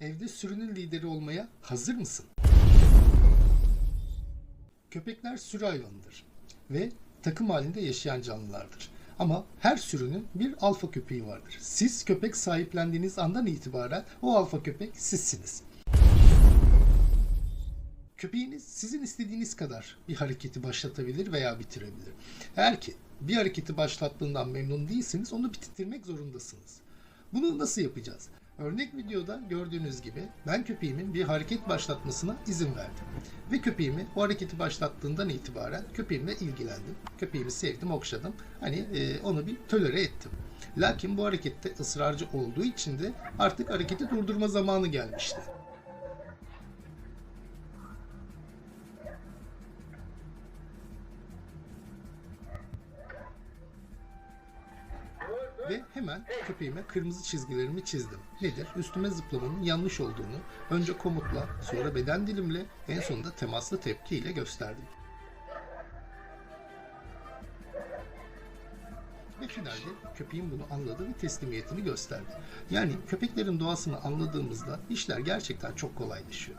Evde sürünün lideri olmaya hazır mısın? Köpekler sürü hayvanıdır ve takım halinde yaşayan canlılardır. Ama her sürünün bir alfa köpeği vardır. Siz köpek sahiplendiğiniz andan itibaren o alfa köpek sizsiniz. Köpeğiniz sizin istediğiniz kadar bir hareketi başlatabilir veya bitirebilir. Eğer ki bir hareketi başlattığından memnun değilseniz onu bitirmek zorundasınız. Bunu nasıl yapacağız? Örnek videoda gördüğünüz gibi ben köpeğimin bir hareket başlatmasına izin verdim. Ve köpeğimi o hareketi başlattığından itibaren köpeğimle ilgilendim. Köpeğimi sevdim, okşadım. Hani e, onu bir tölere ettim. Lakin bu harekette ısrarcı olduğu için de artık hareketi durdurma zamanı gelmişti. Ve hemen köpeğime kırmızı çizgilerimi çizdim. Nedir? Üstüme zıplamanın yanlış olduğunu önce komutla, sonra beden dilimle, en sonunda temaslı tepkiyle gösterdim. Ve finalde köpeğim bunu anladı ve teslimiyetini gösterdi. Yani köpeklerin doğasını anladığımızda işler gerçekten çok kolaylaşıyor.